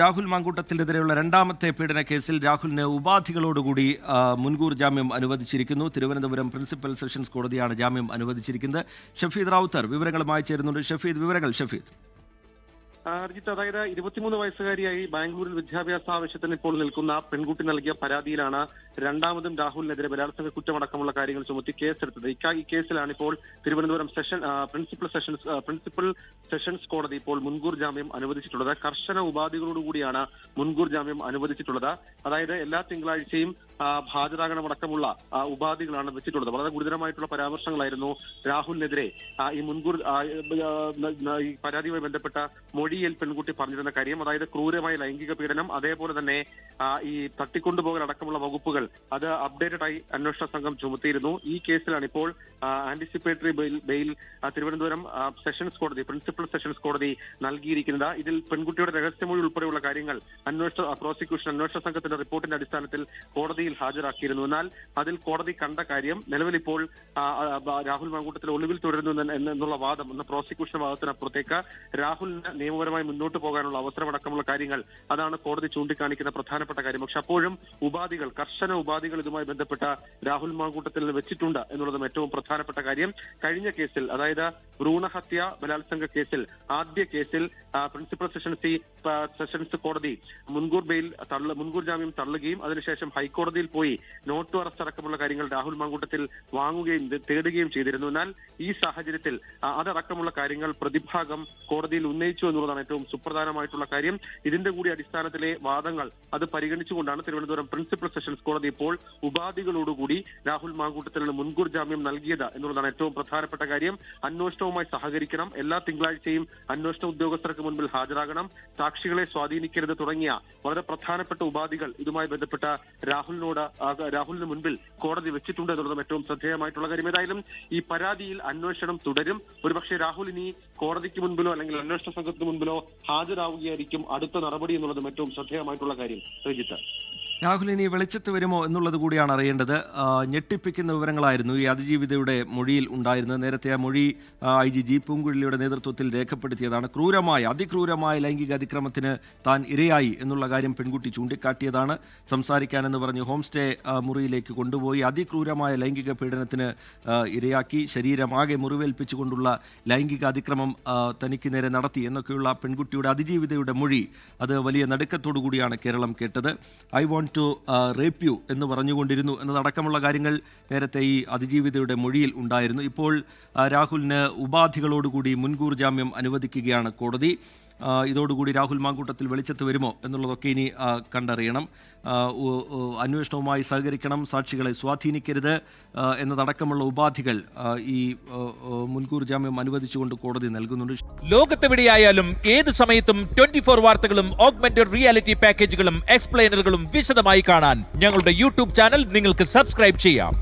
രാഹുൽ മാങ്കൂട്ടത്തിനെതിരെയുള്ള രണ്ടാമത്തെ പീഡന കേസിൽ രാഹുലിന് ഉപാധികളോടുകൂടി മുൻകൂർ ജാമ്യം അനുവദിച്ചിരിക്കുന്നു. തിരുവനന്തപുരം പ്രിൻസിപ്പൽ സെഷൻസ് കോടതിയാണ് ജാമ്യം അനുവദിച്ചിരിക്കുന്നത്. ഷഫീദ് റാവുത്തർ വിവരങ്ങളുമായി ചേരുന്നുണ്ട്. ഷഫീദ് വിവരങ്ങൾ ഷഫീദ്. അർജിത്ത് അതായത് ഇരുപത്തിമൂന്ന് വയസ്സുകാരിയായി ബാംഗ്ലൂരിൽ വിദ്യാഭ്യാസ ആവശ്യത്തിന് ഇപ്പോൾ നിൽക്കുന്ന പെൺകുട്ടി നൽകിയ പരാതിയിലാണ് രണ്ടാമതും രാഹുലിനെതിരെ ബലാത്സംഗ കുറ്റമടക്കമുള്ള കാര്യങ്ങൾ ചുമത്തി കേസെടുത്തത്. ഈ കേസിലാണ് ഇപ്പോൾ Thiruvananthapuram session principal sessions principal sessions കോടതി ഇപ്പോൾ മുൻകൂർ ജാമ്യം അനുവദിച്ചിട്ടുള്ളത്. കർശന ഉപാധികളോടുകൂടിയാണ് മുൻകൂർ ജാമ്യം അനുവദിച്ചിട്ടുള്ളത്. അതായത് എല്ലാ തിങ്കളാഴ്ചയും ഹാജരാകണമടക്കമുള്ള ഉപാധികളാണ് വെച്ചിട്ടുള്ളത്. വളരെ ഗുരുതരമായിട്ടുള്ള പരാമർശങ്ങളായിരുന്നു രാഹുലിനെതിരെ. ഈ മുൻകൂർ പരാതിയുമായി ബന്ധപ്പെട്ട മൊഴിയിൽ പെൺകുട്ടി പറഞ്ഞിരുന്ന കാര്യം അതായത് ക്രൂരമായ ലൈംഗിക പീഡനം അതേപോലെ തന്നെ ഈ തട്ടിക്കൊണ്ടുപോകൽ അടക്കമുള്ള വകുപ്പുകൾ അത് അപ്ഡേറ്റഡ് ആയി അന്വേഷണ സംഘം ചുമത്തിയിരുന്നു. ഈ കേസിലാണ് ഇപ്പോൾ ആന്റിസിപ്പേറ്ററി ബെയിൽ തിരുവനന്തപുരം സെഷൻസ് കോടതി പ്രിൻസിപ്പൽ സെഷൻസ് കോടതി നൽകിയിരിക്കുന്നത്. ഇതിൽ പെൺകുട്ടിയുടെ രഹസ്യമൊഴി ഉൾപ്പെടെയുള്ള കാര്യങ്ങൾ അന്വേഷണ പ്രോസിക്യൂഷൻ അന്വേഷണ സംഘത്തിന്റെ റിപ്പോർട്ടിന്റെ അടിസ്ഥാനത്തിൽ കോടതിയിൽ ഹാജരാക്കിയിരുന്നു. എന്നാൽ അതിൽ കോടതി കണ്ട കാര്യം നിലവിൽ ഇപ്പോൾ രാഹുൽ മാങ്കൂട്ടത്തിൽ ഒളിവിൽ തുടരുന്നു എന്ന് എന്ന് എന്നുള്ള വാദം എന്ന പ്രോസിക്യൂഷൻ വാദത്തിനപ്പുറത്തേക്ക് രാഹുലിന് നിയമപരമായി മുന്നോട്ട് പോകാനുള്ള അവസരമടക്കമുള്ള കാര്യങ്ങൾ അതാണ് കോടതി ചൂണ്ടിക്കാണിക്കുന്ന പ്രധാനപ്പെട്ട കാര്യം. പക്ഷെ അപ്പോഴും ഉപാധികൾ കർശന ഉപാധികൾ ഇതുമായി ബന്ധപ്പെട്ട രാഹുൽ മാങ്കൂട്ടത്തിൽ വെച്ചിട്ടുണ്ട് എന്നുള്ളതും ഏറ്റവും പ്രധാനപ്പെട്ട കാര്യം. കഴിഞ്ഞ കേസിൽ അതായത് ഭ്രൂണഹത്യ ബലാത്സംഗ കേസിൽ ആദ്യ കേസിൽ പ്രിൻസിപ്പൽ സെഷൻസ് സെഷൻസ് കോടതി മുൻകൂർ ബെയിൽ തള്ള മുൻകൂർ ജാമ്യം തള്ളുകയും അതിനുശേഷം ഹൈക്കോടതിയിൽ പോയി നോട്ട് അറസ്റ്റ് അടക്കമുള്ള കാര്യങ്ങൾ രാഹുൽ മാങ്കൂട്ടത്തിൽ വാങ്ങുകയും തേടുകയും ചെയ്തിരുന്നു. എന്നാൽ ഈ സാഹചര്യത്തിൽ അതടക്കമുള്ള കാര്യങ്ങൾ പ്രതിഭാഗം കോടതിയിൽ ഉന്നയിച്ചു എന്നുള്ളതാണ് ഏറ്റവും സുപ്രധാനമായിട്ടുള്ള കാര്യം. ഇതിന്റെ കൂടി അടിസ്ഥാനത്തിലെ വാദങ്ങൾ അത് പരിഗണിച്ചുകൊണ്ടാണ് തിരുവനന്തപുരം പ്രിൻസിപ്പൽ സെഷൻസ് കോടതി ഇപ്പോൾ ഉപാധികളോടുകൂടി രാഹുൽ മാങ്കൂട്ടത്തിന് മുൻകൂർ ജാമ്യം നൽകിയത് എന്നുള്ളതാണ് ഏറ്റവും പ്രധാനപ്പെട്ട കാര്യം. അന്വേഷണവുമായി സഹകരിക്കണം. എല്ലാ തിങ്കളാഴ്ചയും അന്വേഷണ ഉദ്യോഗസ്ഥർക്ക് മുൻപിൽ ഹാജരാകണം. സാക്ഷികളെ സ്വാധീനിക്കരുത് തുടങ്ങിയ വളരെ പ്രധാനപ്പെട്ട ഉപാധികൾ ഇതുമായി ബന്ധപ്പെട്ട രാഹുലിനോട് രാഹുലിന് മുൻപിൽ കോടതി വെച്ചിട്ടുണ്ട് എന്നുള്ളതും ഏറ്റവും ശ്രദ്ധേയമായിട്ടുള്ള കാര്യം. ഏതായാലും ഈ പരാതിയിൽ അന്വേഷണം തുടരും. ഒരുപക്ഷെ രാഹുൽ ഇനി കോടതിക്ക് മുൻപിലോ അല്ലെങ്കിൽ അന്വേഷണ സംഘത്തിന് മുൻപിലോ ഹാജരാവുകയായിരിക്കും അടുത്ത നടപടി എന്നുള്ളതും ഏറ്റവും ശ്രദ്ധേയമായിട്ടുള്ള കാര്യം രജിത്ത്. രാഹുൽ ഇനി വെളിച്ചത്ത് വരുമോ എന്നുള്ളത് കൂടിയാണ് അറിയേണ്ടത്. ഞെട്ടിപ്പിക്കുന്ന വിവരങ്ങളായിരുന്നു ഈ അതിജീവിതയുടെ മൊഴിയിൽ ഉണ്ടായിരുന്നത്. നേരത്തെ ആ മൊഴി ഐ ജി ജി പൂങ്കുഴലിയുടെ നേതൃത്വത്തിൽ രേഖപ്പെടുത്തിയതാണ്. ക്രൂരമായ അതിക്രൂരമായ ലൈംഗിക അതിക്രമത്തിന് താൻ ഇരയായി എന്നുള്ള കാര്യം പെൺകുട്ടി ചൂണ്ടിക്കാട്ടിയതാണ്. സംസാരിക്കാനെന്ന് പറഞ്ഞ് ഹോം സ്റ്റേ മുറിയിലേക്ക് കൊണ്ടുപോയി അതിക്രൂരമായ ലൈംഗിക പീഡനത്തിന് ഇരയാക്കി ശരീരമാകെ മുറിവേൽപ്പിച്ചുകൊണ്ടുള്ള ലൈംഗിക അതിക്രമം തനിക്ക് നേരെ നടത്തി എന്നൊക്കെയുള്ള പെൺകുട്ടിയുടെ അതിജീവിതയുടെ മൊഴി അത് വലിയ നടുക്കത്തോടു കൂടിയാണ് കേരളം കേട്ടത്. I want to rape you എന്ന് പറഞ്ഞുകൊണ്ടിരുന്നു എന്നതടക്കമുള്ള കാര്യങ്ങൾ നേരത്തെ ഈ അതിജീവിതയുടെ മൊഴിയിൽ ഉണ്ടായിരുന്നു. ഇപ്പോൾ രാഹുലിന് ഉപാധികളോടുകൂടി മുൻകൂർ ജാമ്യം അനുവദിക്കുകയാണ് കോടതി. ഇതോടുകൂടി രാഹുൽ മാങ്കൂട്ടത്തിൽ വെളിച്ചത്ത് വരുമോ എന്നുള്ളതൊക്കെ ഇനി കണ്ടറിയണം. അന്വേഷണവുമായി സഹകരിക്കണം സാക്ഷികളെ സ്വാധീനിക്കരുത് എന്നതടക്കമുള്ള ഉപാധികൾ ഈ മുൻകൂർ ജാമ്യം അനുവദിച്ചുകൊണ്ട് കോടതി നൽകുന്നുണ്ട്. ലോകത്തെവിടെയായാലും ഏത് സമയത്തും ട്വന്റി ഫോർ വാർത്തകളും ഓഗ്മെന്റഡ് റിയാലിറ്റി പാക്കേജുകളും എക്സ്പ്ലെയിനറുകളും വിശദമായി കാണാൻ ഞങ്ങളുടെ യൂട്യൂബ് ചാനൽ നിങ്ങൾക്ക് സബ്സ്ക്രൈബ് ചെയ്യാം.